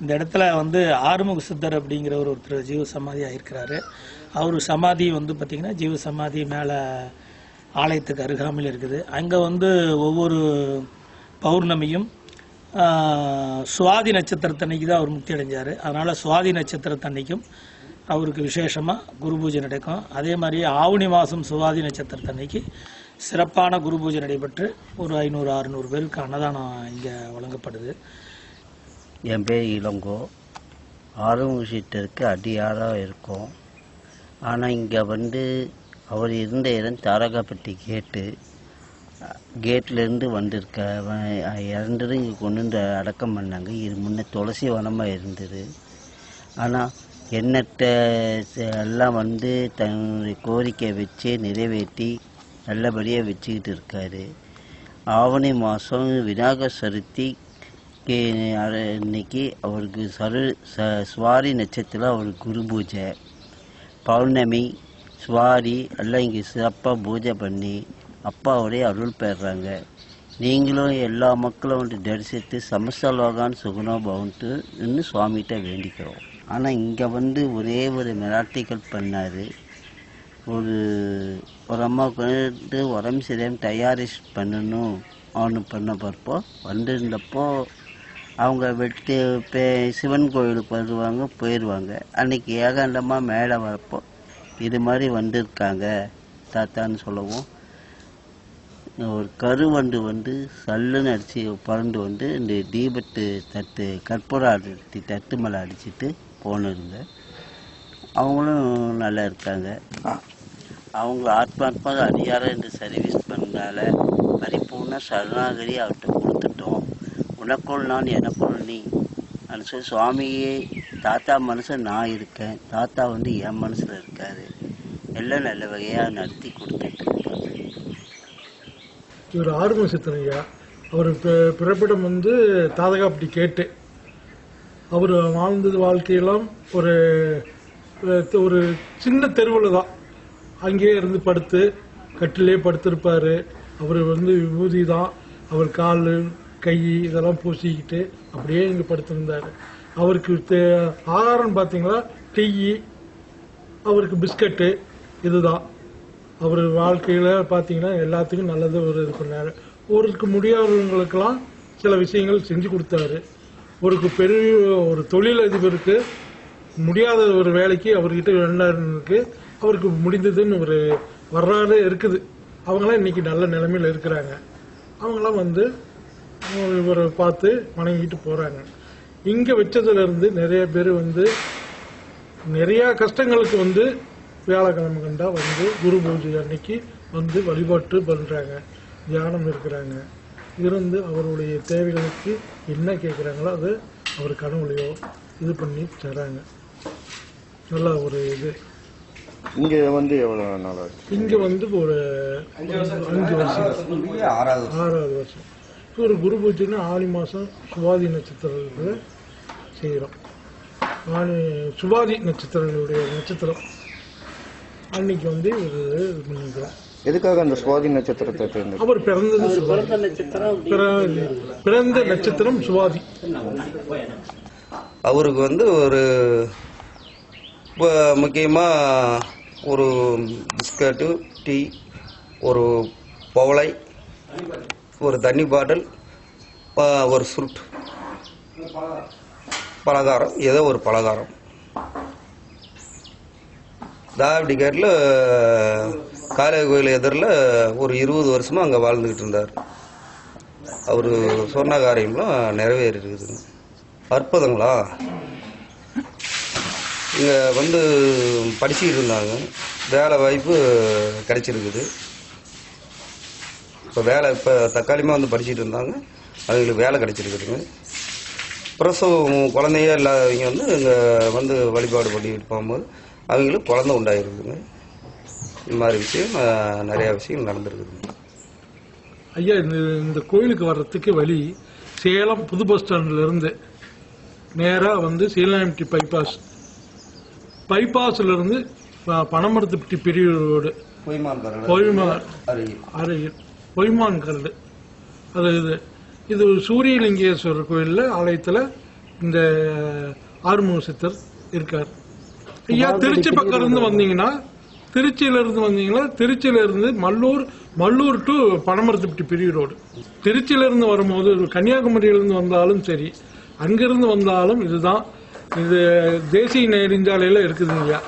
இந்த இடத்துல வந்து ஆறுமுக சித்தர் அப்படிங்கிறவர் ஒருத்தர் ஜீவ சமாதி ஆகிருக்கிறாரு அவர் சமாதி வந்து பார்த்திங்கன்னா ஜீவ சமாதி மேலே ஆலயத்துக்கு அருகாமையில் இருக்குது. அங்கே வந்து ஒவ்வொரு பௌர்ணமியும் சுவாதி நட்சத்திரத்தன்னைக்கு தான் அவர் முக்தி அடைஞ்சார். அதனால் சுவாதி நட்சத்திரத்தன்னைக்கும் அவருக்கு விசேஷமாக குரு பூஜை நடக்கும். அதே மாதிரி ஆவணி மாதம் சுவாதி நட்சத்திரத்தன்னைக்கு சிறப்பான குரு பூஜை நடைபெற்று ஒரு ஐநூறு அறுநூறு பேருக்கு அன்னதானம் இங்கே வழங்கப்படுது. என் பேர் இளங்கோ ஆறுமுக சீட்டருக்கு அடியாராக இருக்கும். ஆனால் இங்கே வந்து அவர் இருந்த இடம் தாரகாப்பட்டி கேட்டு கேட்லேருந்து வந்திருக்க அவன் இறந்தது இங்கே கொண்டு வந்து அடக்கம் பண்ணாங்க. இது முன்ன துளசி வனமாக இருந்தது. ஆனால் எண்ணற்ற எல்லாம் வந்து தன்னுடைய கோரிக்கை வச்சு நிறைவேற்றி நல்லபடியாக வச்சுக்கிட்டு இருக்காரு. ஆவணி மாதம் விநாயகர் சதுர்த்தி கே- இன்னைக்கு அவருக்கு சரு ச சுவாரி நட்சத்திரம் அவருக்கு குரு பூஜை. பௌர்ணமி சுவாரி எல்லாம் இங்கே சிறப்பாக பூஜை பண்ணி அப்பாவுடைய அருள் பெறுறாங்க நீங்களும் எல்லா மக்களும் வந்து தரிசித்து சமஸ்தலோகான் சுகுணோ பவன்ட்டு இன்னும் சுவாமிகிட்ட வேண்டிக்கிறோம். ஆனால் இங்கே வந்து ஒரே ஒரு மிராட்டிகள் பண்ணார். ஒரு ஒரு அம்மாவுக்கு வந்து உடம்பு சரியாக தயாரிஷ் பண்ணணும் அவனு பண்ண பார்ப்போ வந்திருந்தப்போ அவங்க வெட்டி பே சிவன் கோயிலுக்கு வருவாங்க போயிடுவாங்க அன்னைக்கு ஏகாண்டமாக மேலே வரப்போ இது மாதிரி வந்திருக்காங்க தாத்தான்னு சொல்லவும். ஒரு கருவண்டு வந்து சல்லுன்னு அடித்து பறந்து வந்து இந்த தீபத்து தட்டு கற்பூரம் அடித்து தட்டு மேலே அடிச்சிட்டு போனதுங்க. அவங்களும் நல்லா இருக்காங்க. அவங்க ஆத்மாத்மாக அதிகாரம் என்று சர்வீஸ் பண்ணால பரிபூர்ண சரணாகதி கொடுத்துட்டோம் உனக்குள் நான் எனக்குள் நீ. அப்படின்னு சொல்லி சுவாமியே தாத்தா மனசு நான் இருக்கேன். தாத்தா வந்து என் மனசில் இருக்காரு. எல்லாம் நல்ல வகையாக நடத்தி கொடுத்துட்டு இவர் ஆறுமுக சித்தனையா அவர் பிறப்பிடம் வந்து தாதகா அப்படி கேட்டு. அவர் வாழ்ந்தது வாழ்க்கையெல்லாம் ஒரு ஒரு சின்ன தெருவில் தான். அங்கேயே இருந்து படுத்து கட்டிலே படுத்திருப்பார். அவர் வந்து விபூதி தான். அவர் கால் கை இதெல்லாம் பூசிக்கிட்டு அப்படியே இங்கே படுத்திருந்தார். அவருக்கு தே- ஆகாரம் பார்த்தீங்களா டீ அவருக்கு பிஸ்கட்டு இதுதான். அவர் வாழ்க்கையில் பார்த்தீங்கன்னா எல்லாத்துக்கும் நல்லது ஒரு இது பண்ணார். ஒருக்கு முடியாதவங்களுக்கெல்லாம் சில விஷயங்கள் செஞ்சு கொடுத்தாரு. ஒருக்கு பெரிய ஒரு தொழில் அதிபருக்கு முடியாத ஒரு வேலைக்கு அவர்கிட்ட வேண்டாருக்கு அவருக்கு முடிந்ததுன்னு ஒரு வரலாறு இருக்குது. அவங்களாம் இன்னைக்கு நல்ல நிலைமையில் இருக்கிறாங்க. அவங்களாம் வந்து இவரை பார்த்து வணங்கிட்டு போகிறாங்க இங்கே வச்சதுலேருந்து நிறைய பேர் வந்து நிறைய கஷ்டங்களுக்கு வந்து வியாழக்கிழமை கண்டா வந்து குரு பூஜை அன்னைக்கு வந்து வழிபாட்டு பண்றாங்க. தியானம் இருக்கிறாங்க. இருந்து அவருடைய தேவைகளுக்கு என்ன கேட்குறாங்களோ அது அவர் கனவுலையோ இது பண்ணி தராங்க. நல்ல ஒரு இது. இங்க வந்து எவ்வளவு நாள் இங்க வந்து ஒரு அஞ்சு வருஷம். ஆறாவது வருஷம். ஒரு குரு பூஜைன்னா ஆடி மாசம் சுவாதி நட்சத்திரத்தில் செய்கிறோம் ஆணி சுவாதி நட்சத்திரங்களுடைய நட்சத்திரம். அன்னைக்கு வந்து ஒரு இது பண்ணிக்கிறோம் எதுக்காக அந்த சுவாதி நட்சத்திரத்தை தேர்ந்தெடுத்து அவர் பிறந்தது சுவாதி. பிற- பிறந்த நட்சத்திரம் சுவாதி. அவருக்கு வந்து ஒரு இப்போ முக்கியமாக ஒரு பிஸ்கட்டு டீ ஒரு பவளை ஒரு தண்ணி பாட்டில் ஒரு சுருட் பலகாரம் ஏதோ ஒரு பலகாரம். தாவடி கேட்டில் காலை கோயில் எதிரில் ஒரு இருபது வருஷமாக அங்கே வாழ்ந்துக்கிட்டு இருந்தார். அவர் சொன்ன காரியம்லாம் நிறைவேறி இருக்குதுங்க அற்புதங்களா? இங்கே வந்து படிச்சுக்கிட்டு இருந்தாங்க. வேலை வாய்ப்பு கிடைச்சிருக்குது. இப்போ வேலை இப்போ தற்காலிகமாக வந்து படிச்சுட்டு இருந்தாங்க. அவங்களுக்கு வேலை கிடைச்சிருக்குதுங்க. பிரசவம் குழந்தையே இல்லாதவங்க வந்து இங்கே வந்து வழிபாடு பண்ணிக்கிட்டு போகும்போது அவங்களுக்கு குழந்தை உண்டாயிருக்குதுங்க. இந்த மாதிரி விஷயம் நிறையா விஷயம் நடந்திருக்குதுங்க. ஐயா இந்த இந்த கோயிலுக்கு வர்றதுக்கு வழி சேலம் புது பஸ் ஸ்டாண்ட்ல இருந்து நேரா வந்து சீலாம்பட்டி பைபாஸ். பைபாஸ்ல இருந்து ப- பனமரத்துப்பட்டி பெரிய ரோடு. அருகில் அருகில் பொய்மான் கரடு அது இது. இது சூரியலிங்கேஸ்வரர் கோயிலில் ஆலயத்தில் இந்த ஆறுமுக சித்தர் இருக்கார். ஐயா திருச்சி பக்கம் இருந்து வந்தீங்கன்னா திருச்சியில இருந்து வந்தீங்கன்னா திருச்சியில இருந்து மல்லூர் மல்லூர் டு பனமரத்துப்பட்டி பெரிய ரோடு. திருச்சியில இருந்து வரும்போது கன்னியாகுமரியில இருந்து வந்தாலும் சரி அங்கிருந்து வந்தாலும் இதுதான். இது தேசிய நெடுஞ்சாலையில இருக்குதுங்க ஐயா